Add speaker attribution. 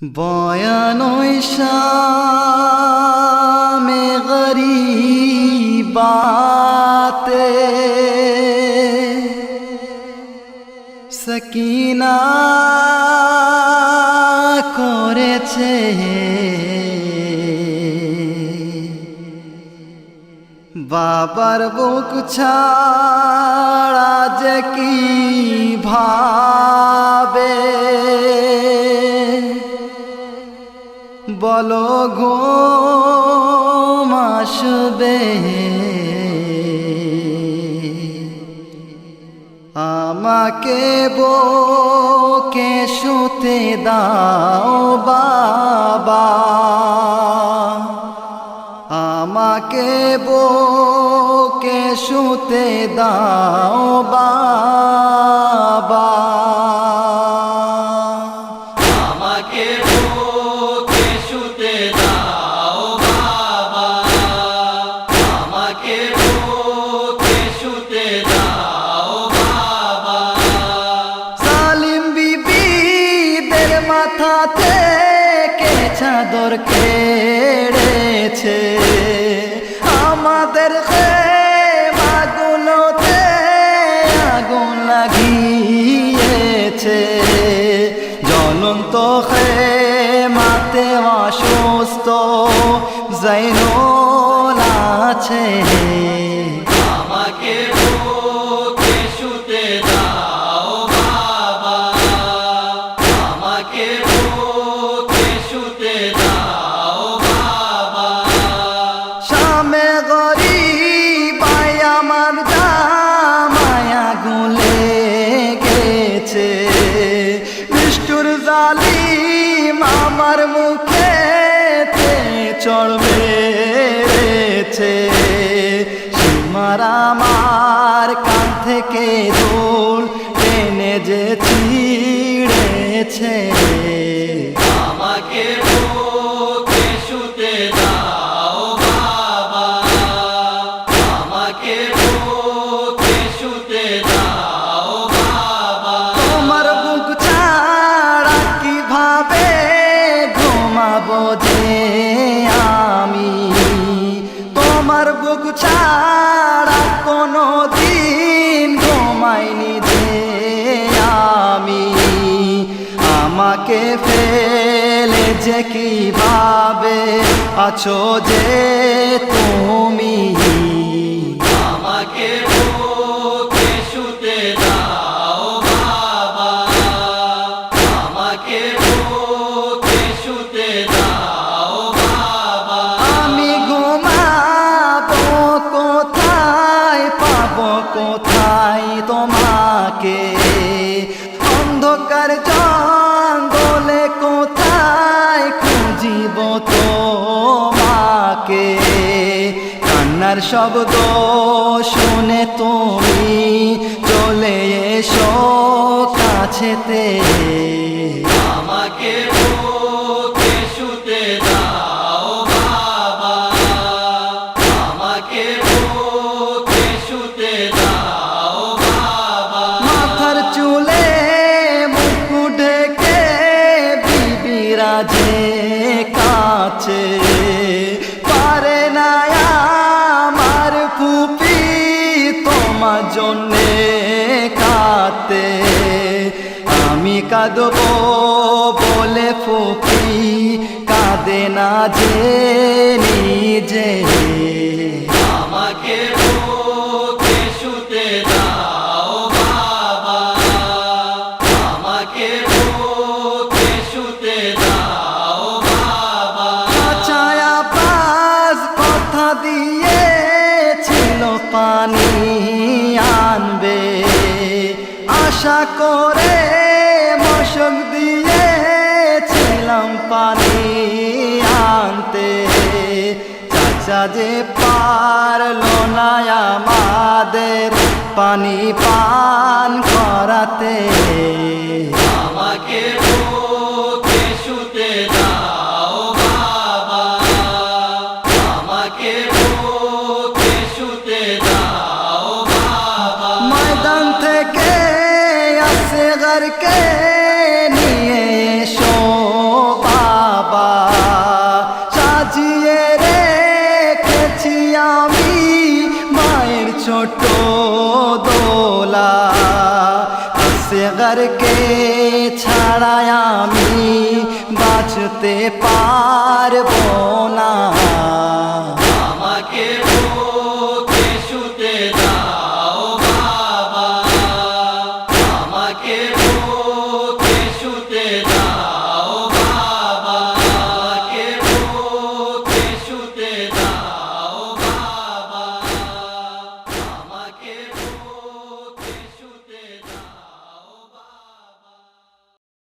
Speaker 1: বয়ানই শামে গরিবাতে সকিনা করেছে। বাবার বুক ছাড়া যে কি ভাবে? বলো ঘুম আসবে? আমাকে বোকে শুতে দাও বাবা। আমাকে বোকে শুতে দাও বাবা। থেকে চাদর কেড়েছে? আমাদের মাগুলোতে আগুন লাগিয়েছে। জ্বলন্ত মাতে অসুস্থ জৈনুল আছে। বিষ্ণুর জালি আমার মুখে চড় মেরেছে। সীমার আমার কান থেকে দোল টেনে যে ছিঁড়েছে।
Speaker 2: আমাকে আমাকে
Speaker 1: ফেলে যে কীভাবে আছো যে তুমি?
Speaker 2: আমাকে
Speaker 1: তোমাকে কান্নার শব্দ শুনে তুমি চলে এসো কাছেতে।
Speaker 2: আমাকে বুকে
Speaker 1: কাতে আমি কাঁদব বলে ফুপি কাঁদে না যে নিজে।
Speaker 2: আমাকে বুকে
Speaker 1: আশা করে মশক দিয়েছিলাম পানি আনতে। চাচা যে পারল না আমাদের পানি পান করাতে।
Speaker 2: আমাকে
Speaker 1: আসগরকে ছাড়া আমি বাঁচতে পারব না